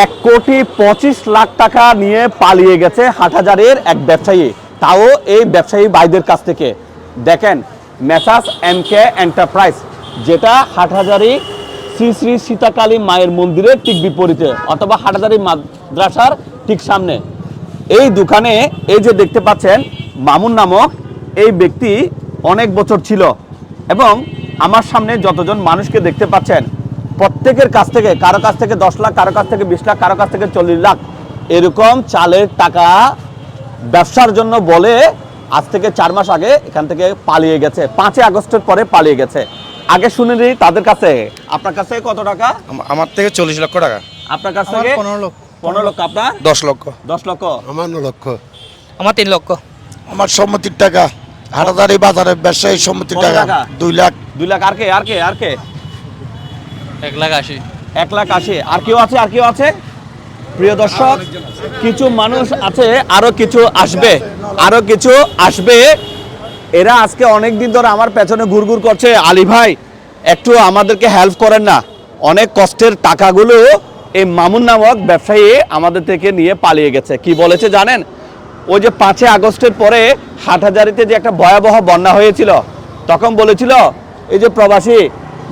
এক কোটি পঁচিশ লাখ টাকা নিয়ে পালিয়ে গেছে হাটহাজারের এক ব্যবসায়ী। তাও এই ব্যবসায়ী ভাইদের কাছ থেকে। দেখেন, মেসাস এম কে এন্টারপ্রাইজ, যেটা হাটহাজারি শ্রী শ্রী সীতাকালী মায়ের মন্দিরের ঠিক বিপরীতে, অথবা হাটহাজারি মাদ্রাসার ঠিক সামনে। এই দোকানে এই যে দেখতে পাচ্ছেন, মামুন নামক এই ব্যক্তি অনেক বছর ছিল এবং আমার সামনে যতজন মানুষকে দেখতে পাচ্ছেন প্রত্যেকের কাছ থেকে কারও কাছ থেকে দশ লাখ কারও কাছ থেকে বিশ লাখ কারও কাছ থেকে চল্লিশ লাখ এরকম চালের টাকা ব্যবসার জন্য বলে আজ থেকে চার মাস আগে এখান থেকে পালিয়ে গেছে। পাঁচই আগস্টের পরে পালিয়ে গেছে। আগে শুনে নিই তাদের কাছে। আপনার কাছে কত টাকা? আমার থেকে চল্লিশ লক্ষ টাকা। আপনার কাছ থেকে পনেরো লক্ষ। পনেরো লক্ষ। আপনার? দশ লক্ষ। দশ লক্ষ। আমার ন লক্ষ। আমার তিন লক্ষ। আমার সম্মতির টাকা। হাটাদারি বাজারে ব্যবসায়ী সম্মতির টাকা। টাকা? দুই লাখ। দুই লাখ। আর কে? আর কে? আর কে? এক লাখ আশি। এক লাখ আশি। আর কেউ আছে, আর কেউ আছে? প্রিয় দর্শক, কিছু মানুষ আছে, আরও কিছু আসবে। আরও কিছু আসবে। এরা আজকে অনেক দিন ধরে আমার পেছনে ঘুরঘুর করছে। আলী ভাই, একটু আমাদেরকে হেল্প করেন না। অনেক কষ্টের টাকাগুলো এই মামুন নামক ব্যবসায়ী আমাদের থেকে নিয়ে পালিয়ে গেছে। কি বলেছে জানেন? ওই যে পাঁচই আগস্টের পরে হাটহাজারিতে যে একটা ভয়াবহ বন্যা হয়েছিল, তখন বলেছিল, এই যে প্রবাসী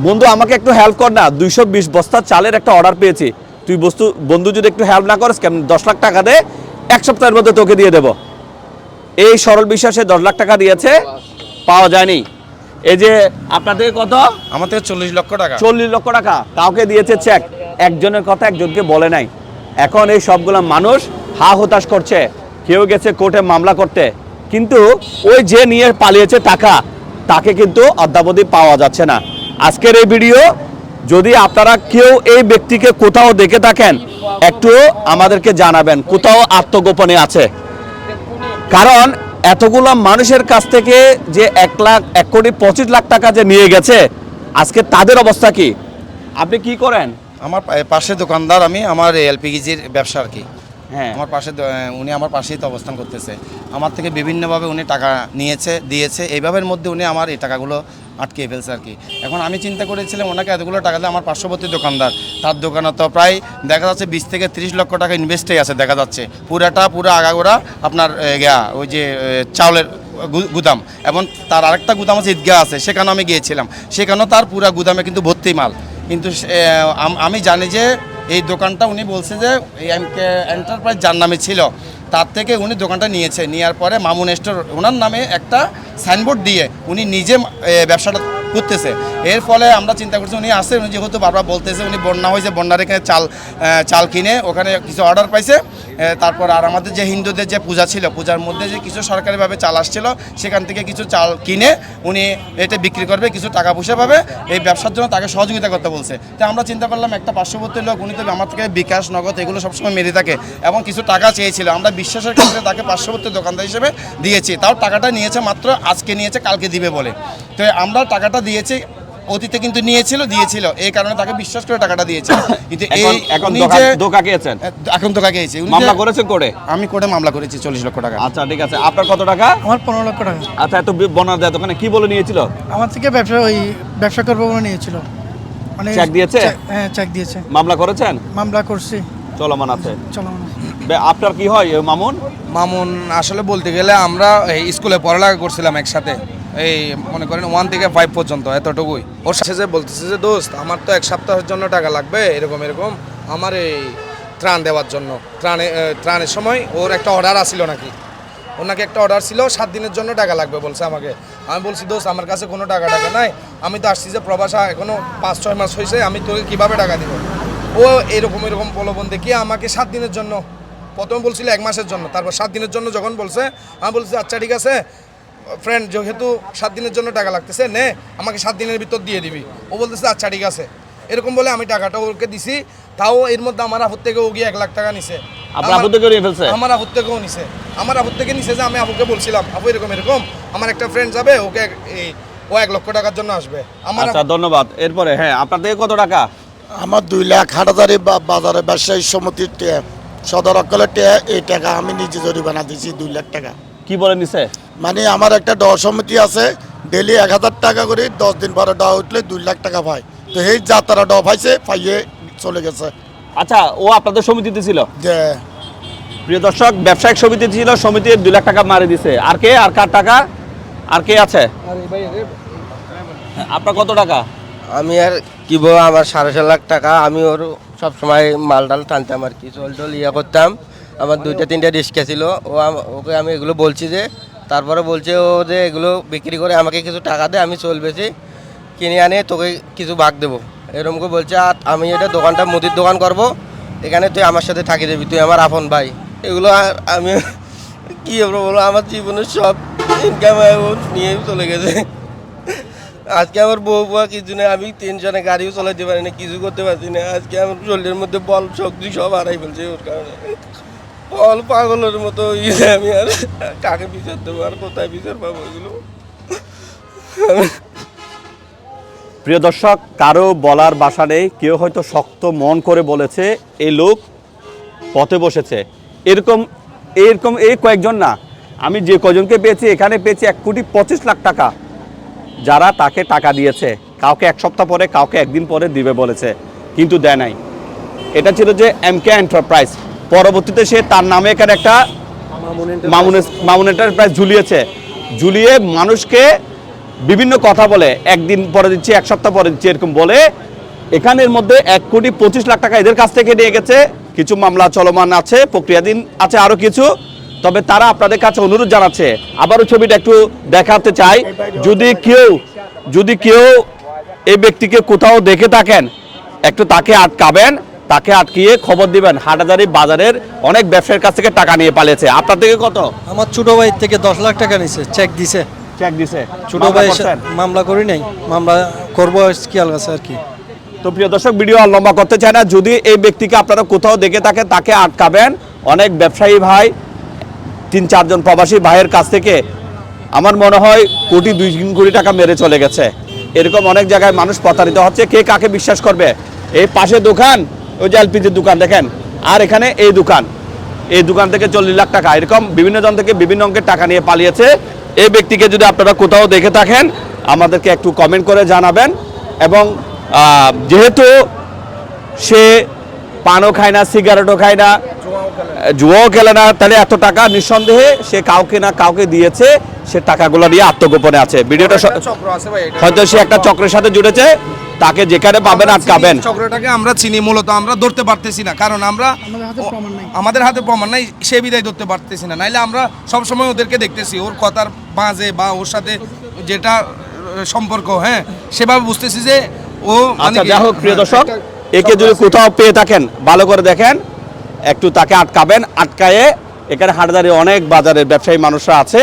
বন্ধু আমাকে একটু হেল্প কর না। দুইশো বিশ বস্তা চালের একটা অর্ডার পেয়েছি। তুই বস্তু বন্ধু যদি একটু হেল্প না করিস কেমন দশ লাখ টাকা দে এক সপ্তাহের মধ্যে তোকে দিয়ে দেব। এই সরল বিশ্বাসে দশ লাখ টাকা দিয়েছে পাওয়া যায়নি। এই যে আপনাদের কত? থেকে চল্লিশ লক্ষ টাকা। চল্লিশ লক্ষ টাকা। কাউকে দিয়েছে চেক একজনের কথা একজনকে বলে নাই। এখন এই সবগুলো মানুষ হা হতাশ করছে। কেউ গেছে কোর্টে মামলা করতে। কিন্তু ওই যে নিয়ে পালিয়েছে টাকা তাকে কিন্তু অদ্যাবধি পাওয়া যাচ্ছে না। আজকের এই ভিডিও যদি আপনারা কেউ এই ব্যক্তিকে কোথাও দেখে থাকেন একটু আমাদেরকে জানাবেন কোথাও আত্মগোপনে আছে। কারণ এতগুলো মানুষের কাছ থেকে যে এক লাখ এক কোটি পঁচিশ লাখ টাকা যে নিয়ে গেছে আজকে তাদের অবস্থা কি? আপনি কি করেন? আমার পাশে দোকানদার আমি আমার এলপিজির ব্যবসা আর কি। হ্যাঁ। আমার পাশে উনি আমার পাশেই তো অবস্থান করতেছে। আমার থেকে বিভিন্নভাবে উনি টাকা নিয়েছে দিয়েছে। এইভাবের মধ্যে উনি আমার এই টাকাগুলো আটকে ফেলছে আর কি। এখন আমি চিন্তা করেছিলাম ওনাকে এতগুলো টাকা দিয়ে আমার পার্শ্ববর্তী দোকানদার। তার দোকানে তো প্রায় দেখা যাচ্ছে বিশ থেকে তিরিশ লক্ষ টাকা ইনভেস্টই আছে দেখা যাচ্ছে। পুরাটা পুরো আগাগোড়া আপনার গিয়া, ওই যে চাউলের গুদাম। এবং তার আরেকটা গুদাম আছে ঈদগাহ আছে সেখানে আমি গিয়েছিলাম। সেখানেও তার পুরা গুদামে কিন্তু ভর্তি মাল। কিন্তু আম- জানি যে এই দোকানটা উনি বলছে যে এই এন্টারপ্রাইজ যার নামে ছিল। তার থেকে উনি দোকানটা নিয়েছে। নেওয়ার পরে মামুন স্টোর, ওনার নামে একটা সাইনবোর্ড দিয়ে উনি নিজে ব্যবসাটা করতেছে। এর ফলে আমরা চিন্তা করছি উনি আসে উনি যেহেতু বারবার বলতেছে, উনি বন্যা হয়েছে, বন্যার এখানে চাল চাল কিনে ওখানে কিছু অর্ডার পাইছে। তারপর আর আমাদের যে হিন্দুদের যে পূজা ছিল, পূজার মধ্যে যে কিছু সরকারিভাবে চাল আসছিল, সেখান থেকে কিছু চাল কিনে উনি এটা বিক্রি করবে, কিছু টাকা পয়সা পাবে। এই ব্যবসার জন্য তাকে সহযোগিতা করতে বলছে। তো আমরা চিন্তা করলাম, একটা পার্শ্ববর্তী লোক, উনি তো আমার থেকে বিকাশ, নগদ এগুলো সবসময় মেরে থাকে এবং কিছু টাকা চেয়েছিল। আমরা বিশ্বাসের ক্ষেত্রে তাকে পার্শ্ববর্তী দোকানদার হিসেবে দিয়েছি। তাও টাকাটা নিয়েছে মাত্র, আজকে নিয়েছে, কালকে দিবে বলে। তো আমরা টাকাটা দিয়েছি অতীতে কিন্তু নিয়েছিল দিয়েছিল। এই কারণে তাকে বিশ্বাস করে টাকাটা দিয়েছে। কিন্তু এই এখন ধোকা- যে ধোকা খেয়েছেন? এখন হয়েছে উনি মামলা করেছেন করে আমি কোর্টে মামলা করেছি চল্লিশ লক্ষ টাকা। আচ্ছা ঠিক আছে। আপনার কত টাকা? আমার পনেরো লক্ষ টাকা। আচ্ছা এত বি- বন্যার দেয় দোকানে কি বলে নিয়েছিল? আমার থেকে ব্যবসা ওই ব্যবসা করব বলে নিয়েছিল। মানে চেক দিয়েছে? হ্যাঁ চেক দিয়েছে। মামলা করেছেন? মামলা করছি। চলমান আছে। চলো মানে বে- আপনার কি হয় মামুন? মামুন আসলে বলতে গেলে আমরা এই স্কুলে পড়ালেখা করছিলাম একসাথে। এই মনে করেন ওয়ান থেকে ফাইভ পর্যন্ত, এতটুকুই। ওর সাথে যে বলতেছে যে, দোস্ত, আমার তো এক সপ্তাহের জন্য টাকা লাগবে, এরকম এরকম, আমার এই ত্রাণ দেওয়ার জন্য। ত্রাণে ত্রাণের সময় ওর একটা অর্ডার আসছিল নাকি? ওনাকে একটা অর্ডার ছিল, সাত দিনের জন্য টাকা লাগবে বলছে আমাকে। আমি বলছি, দোস্ত, আমার কাছে কোনো টাকা টাকা নাই। আমি তো আসছি যে প্রবাসা, এখনও পাঁচ, ছয় মাস হয়েছে, আমি তোকে কীভাবে টাকা দিব? ও এরকম এরকম প্রলোভন দেখিয়ে আমাকে সাত দিনের জন্য, প্রথমে বলছিল এক মাসের জন্য, তারপর সাত দিনের জন্য যখন বলছে, আমি বলছি আচ্ছা ঠিক আছে ফ্রেন্ড যেহেতু সাত দিনের জন্য টাকা লাগতেছে নে আমাকে সাত দিনের ভিতর দিয়ে দিবি। ও বলতেছে আচ্ছা ঠিক আছে। এরকম বলে আমি টাকাটা ওকে দিছি তাও এর মধ্যে আমার আহুর থেকে ও গিয়ে এক লাখ টাকা নিছে। আমার- আহুর থেকেও নিছে। আমার আহুর থেকে নিছে যে আমি আবুকে বলছিলাম আবু এরকম এরকম। আমার একটা ফ্রেন্ড যাবে ওকে এই ও এক লক্ষ টাকার জন্য আসবে। আমার আচ্ছা ধন্যবাদ। এরপরে হ্যাঁ আপনার থেকে কত টাকা? আমার দুই লাখ হাটাদারি বা- বাজারে ব্যবসায়ী সমিতির সদর অকলের এই টাকা আমি নিজে জরিমানা দিয়েছি দুই লাখ টাকা। কি বলে নিছে? মানে আমার একটা ড সমিতি আছে ডেলি এক হাজার টাকা করে দশ দিন পরে ড উঠলে দুই লাখ টাকা পায়। তো সেই যা তারা ড পাইছে পাইয়ে চলে গেছে। আচ্ছা ও আপনাদের সমিতিতে ছিল? যে প্রিয় দর্শক ব্যবসায়িক সমিতি ছিল সমিতির দুই লাখ টাকা মারি দিছে। আর কে আর কার টাকা? আর কে আছে? আপনার কত টাকা? আমি আর কি বলব আমার সাড়ে চার লাখ টাকা আমি ওর সব সময় মাল টাল টানতাম আর কি চল টল ইয়ে করতাম। আমার দুইটা, তিনটা রিক্সা ছিল ও ওকে আমি এগুলো বলছি যে, তারপরে বলছে ও যে এগুলো বিক্রি করে আমাকে কিছু টাকা দে, আমি চলবেছি কিনে আনে, তোকে কিছু ভাগ দেবো। এরকম করে বলছে, আর আমি এটা দোকানটা মুদির দোকান করব, এখানে তুই আমার সাথে থাকি যাবি তুই আমার আপন ভাই। এগুলো আর আমি, কি বলব, বলো, আমার জীবনের সব ইনকাম নিয়ে চলে গেছে। আজকে আমার বউ বুয়া কিছু নেই, আমি টেনশনে গাড়িও চালাতে পারি না কিছু করতে পারছি না। আজকে আমার শরীরের মধ্যে বল শক্তি সব হারাই ফেলছে ওর কারণে। বল পাগলের মতো ইয়ে আমি আর কাকে বিচার দেবো, আর কোথায় বিচার পাবো এগুলো? প্রিয় দর্শক, কারও বলার বাসা নেই, কেউ হয়তো শক্ত মন করে বলেছে এই লোক পথে বসেছে। এরকম এরকম এই কয়েকজন না, আমি যে কজনকে পেয়েছি, এখানে পেয়েছি এক কোটি পঁচিশ লাখ টাকা। যারা তাকে টাকা দিয়েছে, কাউকে এক সপ্তাহ পরে, কাউকে একদিন পরে দিবে বলেছে, কিন্তু দেয় নাই। এটা ছিল যে এম কে এন্টারপ্রাইজ। পরবর্তীতে সে তার নামে এখানে একটা মামুন এন্টারপ্রাইজ ঝুলিয়েছে। ঝুলিয়ে মানুষকে বিভিন্ন কথা বলে। একদিন পরে দিচ্ছি, এক সপ্তাহ পরে দিচ্ছি, এরকম বলে। এখানের মধ্যে এক কোটি পঁচিশ লাখ টাকা এদের কাছ থেকে নিয়ে গেছে। কিছু মামলা চলমান আছে, প্রক্রিয়াধীন আছে আরও কিছু। তবে তারা আপনাদের কাছে অনুরোধ জানাচ্ছে। আবারও ছবিটা একটু দেখাতে চাই। যদি কেউ যদি কেউ এই ব্যক্তিকে কোথাও দেখে থাকেন, একটু তাকে আটকাবেন। তাকে আটকিয়ে খবর দিবেন হাটাদারি বাজারের অনেক ব্যবসায়ীর কাছ থেকে টাকা নিয়ে পালিয়েছে। আপনার থেকে কত? আমার ছোট ভাই থেকে দশ লাখ টাকা নিছে চেক দিছে। চেক দিছে। ছোট ভাই মামলা করি নাই মামলা করব খেয়াল আছে আর কি। তো প্রিয় দর্শক ভিডিও আর লম্বা করতে চায় না। যদি এই ব্যক্তিকে আপনারা কোথাও দেখে থাকেন তাকে আটকাবেন। অনেক ব্যবসায়ী ভাই তিন চারজন প্রবাসী ভাইয়ের কাছ থেকে আমার মনে হয় কোটি দুই তিন কোটি টাকা মেরে চলে গেছে। এরকম অনেক জায়গায় মানুষ প্রতারিত হচ্ছে। কে কাকে বিশ্বাস করবে? এই পাশে দোকান ওই যে এলপিজির দোকান দেখেন? আর এখানে এই দোকান। এই দোকান থেকে চল্লিশ লাখ টাকা। এরকম বিভিন্ন জন থেকে বিভিন্ন অঙ্কের টাকা নিয়ে পালিয়েছে। এই ব্যক্তিকে যদি আপনারা কোথাও দেখে থাকেন আমাদেরকে একটু কমেন্ট করে জানাবেন। এবং যেহেতু সে পানও খায় না সিগারেটও খায় না। জুয়াও খেলে না তাহলে এত টাকা নিঃসন্দেহে সে কাউকে না কাউকে দিয়েছে। সে টাকাগুলো নিয়ে আত্মগোপনে আছে ভিডিওটা স- চক্র আছে ভাই এটা। হয়তো সে একটা চক্রের সাথে জুড়েছে তাকে যেখানে পাবেন আটকাবেন চক্রটাকে আমরা চিনি মূলত আমরা ধরতে পারতেছি না কারণ আমরা আমাদের হাতে প্রমাণ নাই। আমাদের হাতে প্রমাণ নাই সে বিদায় ধরতে পারতেছি না নাইলে আমরা সব সময় ওদেরকে দেখতেছি ওর কথার বাজে বা ওর সাথে যেটা সম্পর্ক হ্যাঁ সেভাবে বুঝতেছি যে ও মানে আচ্ছা যাই হোক প্রিয় হ্যাঁ, দর্শক একে যদি কোথাও পেয়ে থাকেন ভালো করে দেখেন একটু তাকে আটকাবেন আটকায়ে এখানে হাটদারি অনেক বাজারের ব্যবসায়ী মানুষরা আছে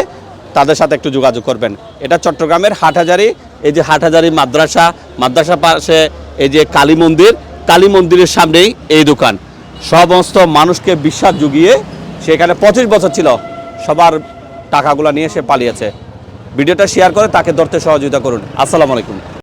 তাদের সাথে একটু যোগাযোগ করবেন। এটা চট্টগ্রামের হাটহাজারি, এই যে হাটহাজারি মাদ্রাসা মাদ্রাসা পাশে এই যে কালী মন্দির, কালী মন্দিরের সামনেই এই দোকান। সমস্ত মানুষকে বিশ্বাস জুগিয়ে সেখানে পঁচিশ বছর ছিল, সবার টাকাগুলো নিয়ে সে পালিয়েছে। ভিডিওটা শেয়ার করে তাকে ধরতে সহযোগিতা করুন। আসসালামু আলাইকুম।